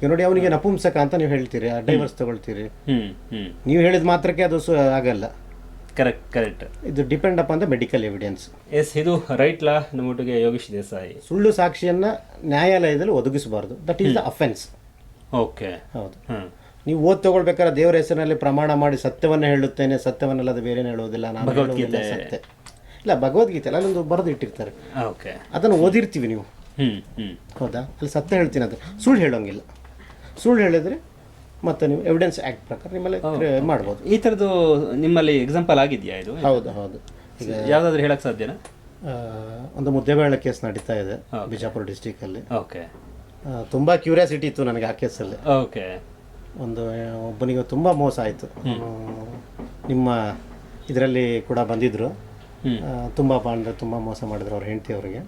ಈಗ ನೋಡಿ ಅವನಿಗೆ ನಪುಂಸಕ ಅಂತ ನೀವು ಹೇಳ್ತೀರಿ ಡೈವರ್ಸ್ ತಗೊಳ್ತೀರಿ. ನೀವು ಹೇಳಿದ ಮಾತ್ರಕ್ಕೆ ಅದು ಸು ಆಗಲ್ಲ. ಕರೆಕ್ಟ್ ಕರೆಕ್ಟ್ ಇದು depend up the medical evidence yes ಇದು ರೈಟ್ ಲಾ ನಮ್ಮೊಟ್ಟಿಗೆ ಯೋಗೀಶ್ ದೇಸಾಯಿ. ಸುಳ್ಳು ಸಾಕ್ಷಿಯನ್ನ ನ್ಯಾಯಾಲಯದಲ್ಲಿ ಒದಗಿಸಬಾರದು. That is the offence okay ಹೌದು. ನೀವು ಓದ್ ತಗೊಳ್ಬೇಕಾದ್ರೆ ದೇವರ ಹೆಸರಿನಲ್ಲಿ ಪ್ರಮಾಣ ಮಾಡಿ ಸತ್ಯವನ್ನ ಹೇಳುತ್ತೇನೆ ಸತ್ಯವನ್ನಲ್ಲದ ಬೇರೆ ಹೇಳುವುದಿಲ್ಲ ನಾನು ಭಗವದ್ಗೀತೆ. ಸತ್ಯ. ಇಲ್ಲ ಭಗವದ್ಗೀತೆ ಅಲ್ಲ ಅಲ್ಲೊಂದು ಬರೆದು ಇಟ್ಟಿರ್ತಾರೆ ಓಕೆ ಅದನ್ನು ಓದಿರ್ತೀವಿ ನೀವು. ಹೌದಾ? ಅಲ್ಲಿ ಸತ್ಯ ಹೇಳ್ತೀನಿ ಅದು. ಸುಳ್ಳು ಹೇಳೋಂಗಿಲ್ಲ. ಸುಳ್ಳು ಹೇಳಿದ್ರೆ ಮತ್ತೆ ನೀವು ಎವಿಡೆನ್ಸ್ ಆ್ಯಕ್ಟ್ ಪ್ರಕಾರ ನಿಮ್ಮಲ್ಲಿ ಮಾಡ್ಬೋದು. ಈ ಥರದ್ದು ನಿಮ್ಮಲ್ಲಿ ಎಕ್ಸಾಂಪಲ್ ಆಗಿದೆಯಾ ಇದು? ಹೌದು ಹೌದು. ಯಾವ್ದಾದ್ರು ಹೇಳಕ್ ಸಾಧ್ಯನಾ? ಒಂದು ಮುದ್ದೆಬೇಳೆ ಕೇಸ್ ನಡೀತಾ ಇದೆ ಬಿಜಾಪುರ ಡಿಸ್ಟಿಕಲ್ಲಿ ಓಕೆ. ತುಂಬ ಕ್ಯೂರಿಯಾಸಿಟಿ ಇತ್ತು ನನಗೆ ಆ ಕೇಸಲ್ಲಿ. ಓಕೆ. ಒಂದು ಒಬ್ಬನಿಗೆ ತುಂಬ ಮೋಸ ಆಯಿತು. ನಿಮ್ಮ ಇದರಲ್ಲಿ ಕೂಡ ಬಂದಿದ್ದರು ತುಂಬಾ ಅಂದರೆ ತುಂಬ ಮೋಸ ಮಾಡಿದ್ರು ಅವ್ರ ಹೆಂಡತಿ ಅವರಿಗೆ.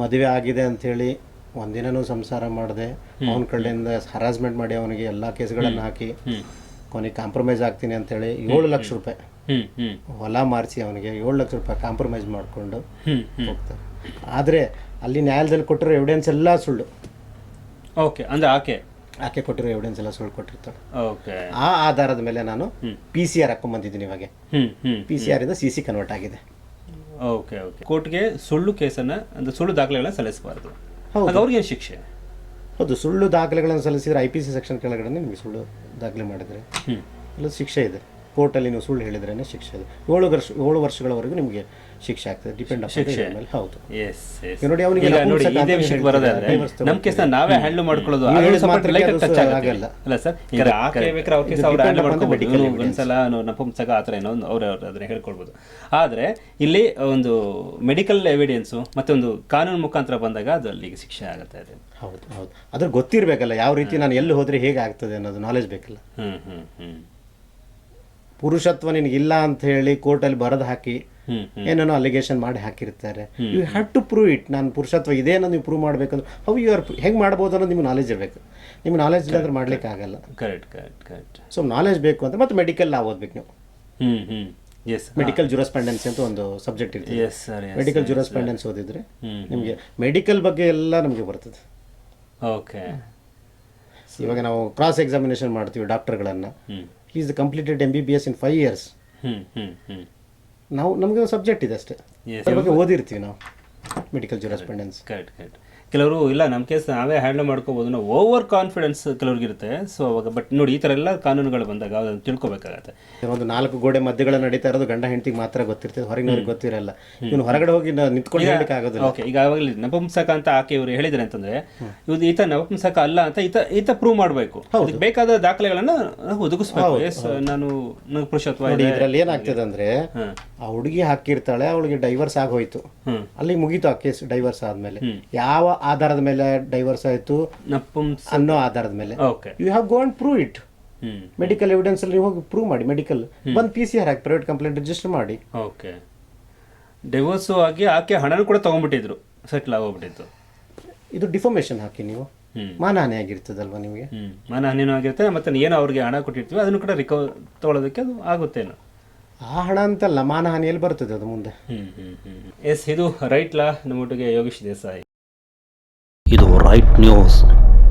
ಮದುವೆ ಆಗಿದೆ ಅಂಥೇಳಿ ಒಂದಿನನೂ ಸಂಸಾರ ಮಾಡಿದೆ ಅವನ ಕಡೆಯಿಂದ ಹರಾಸ್ಮೆಂಟ್ ಮಾಡಿ ಅವನಿಗೆ ಎಲ್ಲ ಕೇಸ್ಗಳನ್ನ ಹಾಕಿ ಕೊನೆಗೆ ಕಾಂಪ್ರಮೈಸ್ ಆಗ್ತೀನಿ ಅಂತೇಳಿ ಏಳು ಲಕ್ಷ ರೂಪಾಯಿ. ಹ್ಮ್. ಹ್ಮ್. ಹೊಲ ಮಾರಿಸಿ ಅವನಿಗೆ ಏಳು ಲಕ್ಷ ರೂಪಾಯಿ ಕಾಂಪ್ರಮೈಸ್ ಮಾಡಿಕೊಂಡು ಹೋಗ್ತಾರೆ ಆದರೆ ಅಲ್ಲಿ ನ್ಯಾಯಾಲಯದಲ್ಲಿ ಕೊಟ್ಟಿರೋ ಎವಿಡೆನ್ಸ್ ಎಲ್ಲ ಸುಳ್ಳು. ಓಕೆ ಅಂದ್ರೆ ಆಕೆ? ಆಕೆ ಕೊಟ್ಟಿರೋ ಎವಿಡೆನ್ಸ್ ಎಲ್ಲ ಸುಳ್ಳು ಕೊಟ್ಟಿರ್ತಾಳೆ. ಓಕೆ. ಆ ಆಧಾರದ ಮೇಲೆ ನಾನು ಪಿ ಸಿ ಆರ್ ಹಾಕೊಂಡ್ಬಂದಿದ್ದೀನಿ ಇವಾಗ. ಪಿ ಸಿ ಆರ್ ಇಂದ ಸಿ ಸಿ ಕನ್ವರ್ಟ್ ಆಗಿದೆ. Okay okay. ಕೋರ್ಟ್ಗೆ ಸುಳ್ಳು ಕೇಸನ್ನ ಅಂದ್ರೆ ಸುಳ್ಳು ದಾಖಲೆಗಳನ್ನ ಸಲ್ಲಿಸಬಾರ್ದು. ಹೌದು. ಅವ್ರಿಗೇನು ಅವ್ರಿಗೆ ಶಿಕ್ಷೆ? ಹೌದು ಸುಳ್ಳು ದಾಖಲೆಗಳನ್ನು ಸಲ್ಲಿಸಿದರೆ ಐ ಪಿ ಸಿ ಸೆಕ್ಷನ್ ಕೆಳಗಡೆ ನಿಮಗೆ ಸುಳ್ಳು ದಾಖಲೆ ಮಾಡಿದರೆ ಹ್ಞೂ ಅಲ್ಲ ಶಿಕ್ಷೆ ಇದೆ. ಕೋರ್ಟಲ್ಲಿ ನೀವು ಸುಳ್ಳು ಹೇಳಿದ್ರೇ ಶಿಕ್ಷೆ ಇದೆ ಏಳು ವರ್ಷ ಏಳು ವರ್ಷಗಳವರೆಗೂ ನಿಮಗೆ ಶಿಕ್ಷೆ ಆಗ್ತದೆ ಡಿಪೆಂಡ್ ಮೇಲೆ. ಹೌದು. ಎಸ್ ನೋಡಿ ಅವನಿಗೆ ನೋಡಿ ಇದೇ ವಿಷಯಕ್ಕೆ ಬರೋದಾದ್ರೆ ನಮ್ಮ ನಾವೇ ಹ್ಯಾಂಡಲ್ ಮಾಡ್ಕೊಳ್ಳೋದು. ಅದು ಅದು ಆಗಲ್ಲ. ಅಲ್ಲ ಸರ್ ಈಗ ಆಕೆ ಬೇಕಾದ್ರೆ ಅವ್ರ ಕೇಸ್ ಇದು ಅವ್ರು ಹ್ಯಾಂಡಲ್ ಇವ್ನು ಒಂದ್ಸಲ ನಪುಂಸಕ ಆ ಥರ ಏನೋ ಒಂದು ಅವ್ರು ಅದನ್ನ ಹೇಳ್ಕೊಳ್ಬೋದು ಆದರೆ ಇಲ್ಲಿ ಒಂದು ಮೆಡಿಕಲ್ ಎವಿಡೆನ್ಸು ಮತ್ತೆ ಒಂದು ಕಾನೂನು ಮುಖಾಂತರ ಬಂದಾಗ ಅದು ಅಲ್ಲಿಗೆ ಶಿಕ್ಷೆ ಆಗುತ್ತೆ ಅದು. ಹೌದು ಹೌದು. ಅದ್ರ ಗೊತ್ತಿರಬೇಕಲ್ಲ ಯಾವ ರೀತಿ ನಾನು ಎಲ್ಲಿ ಹೋದ್ರೆ ಹೇಗೆ ಆಗ್ತದೆ ಅನ್ನೋದು ನಾಲೆಜ್ ಬೇಕಲ್ಲ. ಹ್ಮ್ ಹ್ಮ್ ಹ್ಮ್. ಪುರುಷತ್ವ ನಿನಗಿಲ್ಲ ಅಂತ ಹೇಳಿ ಕೋರ್ಟಲ್ಲಿ ಬರೆದು ಹಾಕಿ ಏನೇನೋ ಅಲಿಗೇಷನ್ ಮಾಡಿ ಹಾಕಿರ್ತಾರೆ. You have to prove it ನಾನು ಪುರುಷತ್ವ ಇದೆ ಅನ್ನೋದು ನೀವು ಪ್ರೂವ್ ಮಾಡಬೇಕಂದ್ರೆ ಹೌ ಯು ಆರ್ ಹೆಂಗೆ ಮಾಡ್ಬೋದು ಅನ್ನೋದು ನಿಮ್ಗೆ ನಾಲೆಜ್ ಇರಬೇಕು. ನಿಮ್ಗೆ ನಾಲೆಜ್ ಇಲ್ಲಾಂದ್ರೆ ಮಾಡ್ಲಿಕ್ಕೆ ಆಗಲ್ಲ. Correct correct correct so knowledge ಬೇಕು ಅಂತ ಮತ್ತೆ ಮೆಡಿಕಲ್ ಲಾ ಓದ್ಬೇಕು ನೀವು. ಎಸ್ ಮೆಡಿಕಲ್ ಜುರಸ್ಪೆಂಡೆನ್ಸಿ ಅಂತ ಒಂದು ಸಬ್ಜೆಕ್ಟ್ ಇರ್ತದೆ. ಎಸ್ ಸರ್ ಮೆಡಿಕಲ್ ಜುರಸ್ಪೆಂಡೆನ್ಸ್ ಓದಿದ್ರೆ. ನಿಮಗೆ ಮೆಡಿಕಲ್ ಬಗ್ಗೆ ಎಲ್ಲ ನಮಗೆ ಬರ್ತದೆ. ಓಕೆ ಇವಾಗ ನಾವು ಕ್ರಾಸ್ ಎಕ್ಸಾಮಿನೇಷನ್ ಮಾಡ್ತೀವಿ ಡಾಕ್ಟರ್ಗಳನ್ನು. ಹ್ಮ್ is completed M B B S in five years hmm hmm ನಾವು ನಮಗೆ ಒಂದು ಸಬ್ಜೆಕ್ಟ್ ಇದೆ ಅಷ್ಟೇ. Yes. ಅದ್ರ ಬಗ್ಗೆ ಓದಿರ್ತೀವಿ ನಾವು. ಮೆಡಿಕಲ್ ಜೂರಸ್ಪೆಂಡೆನ್ಸ್ ಕರೆಕ್ಟ್ ಕರೆಕ್ಟ್ ಕೆಲವರು ಇಲ್ಲ ನಮ್ಮ ಕೇಸ್ ನಾವೇ ಹ್ಯಾಂಡಲ್ ಮಾಡ್ಕೋಬೋದು ನಾವು ಓವರ್ ಕಾನ್ಫಿಡೆನ್ಸ್ ಕೆಲವ್ರಿಗೆ ಇರುತ್ತೆ ಸೊ ಅವಾಗ ಬಟ್ ನೋಡಿ ಈ ಥರ ಎಲ್ಲ ಕಾನೂನುಗಳು ಬಂದಾಗ ಅದನ್ನು ತಿಳ್ಕೊಬೇಕಾಗತ್ತೆ. ಒಂದು ನಾಲ್ಕು ಗೋಡೆ ಮಧ್ಯಗಳ ನಡೀತಾ ಇರೋದು ಗಂಡ ಹೆಂಡತಿಗೆ ಮಾತ್ರ ಗೊತ್ತಿರ್ತದೆ ಹೊರಗಿನವ್ರಿಗೆ ಗೊತ್ತಿರಲ್ಲ. ಇವನು ಹೊರಗಡೆ ಹೋಗಿ ನಿಂತ್ಕೊಂಡು ಹೇಳಲಿಕ್ಕೆ ಆಗೋದಿಲ್ಲ. ಓಕೆ ಈಗ ಆವಾಗಲಿ ನಪುಂಸಕ ಅಂತ ಆಕೆ ಇವರು ಹೇಳಿದ್ರೆ ಅಂತಂದ್ರೆ ಇವ್ರು ಈತ ನಪುಂಸಕ ಅಲ್ಲ ಅಂತ ಈತ ಈತ ಪ್ರೂವ್ ಮಾಡಬೇಕು. ಅದಕ್ಕೆ ಬೇಕಾದ ದಾಖಲೆಗಳನ್ನ ಒದಗಿಸ್ಬೇಕು. ಎಸ್ ನಾನು ನನಗೆ ಪುರುಷತ್ವ ಇದರಲ್ಲಿ ಇದೆ. ಇದ್ರಲ್ಲಿ ಏನಾಗ್ತದೆ ಅಂದ್ರೆ ಆ ಹುಡುಗಿ ಹಾಕಿರ್ತಾಳೆ ಅವಳಿಗೆ ಡೈವರ್ಸ್ ಆಗೋಯ್ತು. ಅಲ್ಲಿ ಮುಗೀತು ಆ ಕೇಸ್ ಡೈವರ್ಸ್ ಆದ್ಮೇಲೆ. ಯಾವ ಆಧಾರದ ಮೇಲೆ ಡೈವರ್ಸ್ ಆಯ್ತು? ಅನ್ನೋ ಆಧಾರದ ಮೇಲೆ. Okay. You have go and prove it medical evidence ಅಲ್ಲಿ ಹೋಗಿ ಪ್ರೂವ್ ಮಾಡಿ ಮೆಡಿಕಲ್ ಬಂದ್ ಪಿ ಸಿ ಆರ್ ಹಾಕಿ ಪ್ರೈವೇಟ್ ಕಂಪ್ಲೇಂಟ್ ರಿಜಿಸ್ಟರ್ ಮಾಡಿ. ಓಕೆ. ಡೈವರ್ಸ್ ಆಗಿ ಆಕೆ ಹಣನೂ ಕೂಡ ತಗೊಂಡ್ಬಿಟ್ಟಿದ್ರು ಸೆಟ್ಲ್ ಆಗೋಗ್ಬಿಟ್ಟಿತ್ತು. ಇದು ಡಿಫಾರ್ಮೇಶನ್ ಹಾಕಿ ನೀವು. ಮಾನಹಾನಿ ಆಗಿರ್ತದಲ್ವ ನಿಮಗೆ? ಮಾನಹಾನಿನೂ ಆಗಿರುತ್ತೆ ಮತ್ತೆ ಏನೋ ಅವ್ರಿಗೆ ಹಣ ಕೊಟ್ಟಿರ್ತೀವಿ ಅದನ್ನು ಕೂಡ ರಿಕವರ್ ತಗೊಳ್ಳೋದಕ್ಕೆ ಅದು ಆಗುತ್ತೇನೋ. ಆ ಹಣ ಅಂತಲ್ಲ ಮಾನಹಾನಿಯಲ್ಲಿ ಬರ್ತದೆ ಅದು ಮುಂದೆ. ಹ್ಮ್ ಹ್ಮ್ ಹ್ಮ್ ಎಸ್ ಇದು ರೈಟ್ ನಮ್ಮ ನಮ್ಮೊಟ್ಟಿಗೆ ಯೋಗೇಶ್ ದೇಸಾಯಿ. ಇದು ರೈಟ್ ನ್ಯೂಸ್.